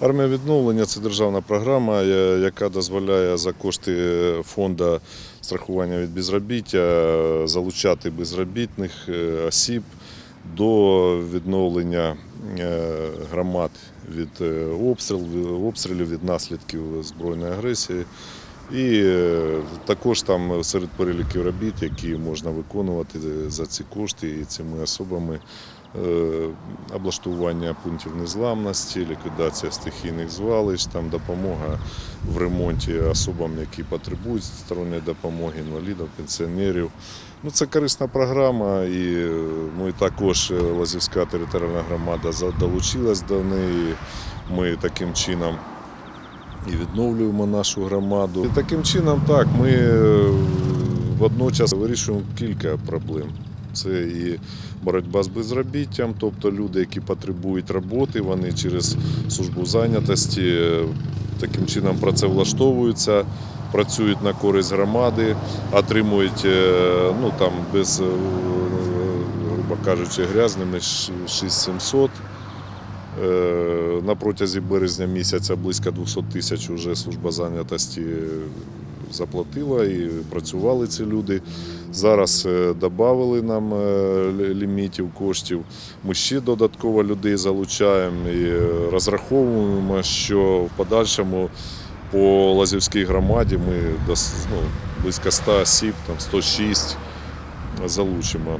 Армія відновлення це державна програма, яка дозволяє за кошти фонду страхування від безробіття залучати безробітних е, осіб до відновлення е, громад від е, обстрілів, обстрілів від наслідків збройної агресії. І е, також там серед переліків робіт, які можна виконувати за ці кошти і цими особами е, облаштування пунктів незламності, ліквідація стихійних звалищ, там допомога в ремонті особам, які потребують сторонньої допомоги, інвалідів, пенсіонерів. Ну, це корисна програма, і е, ми також е, Лазівська територіальна громада долучилась до неї. Ми таким чином і відновлюємо нашу громаду. І таким чином, так, ми е, водночас вирішуємо кілька проблем. Це і боротьба з безробіттям, тобто люди, які потребують роботи, вони через службу зайнятості е, таким чином працевлаштовуються, працюють на користь громади, отримують е, ну, там, без, грубо кажучи, грязними 6700. Е, На протязі березня місяця близько 200 тисяч вже служба зайнятості заплатила і працювали ці люди. Зараз додали нам е, лімітів коштів. Ми ще додатково людей залучаємо і е, розраховуємо, що в подальшому по Лазівській громаді ми ну, близько 100 осіб, там 106 залучимо.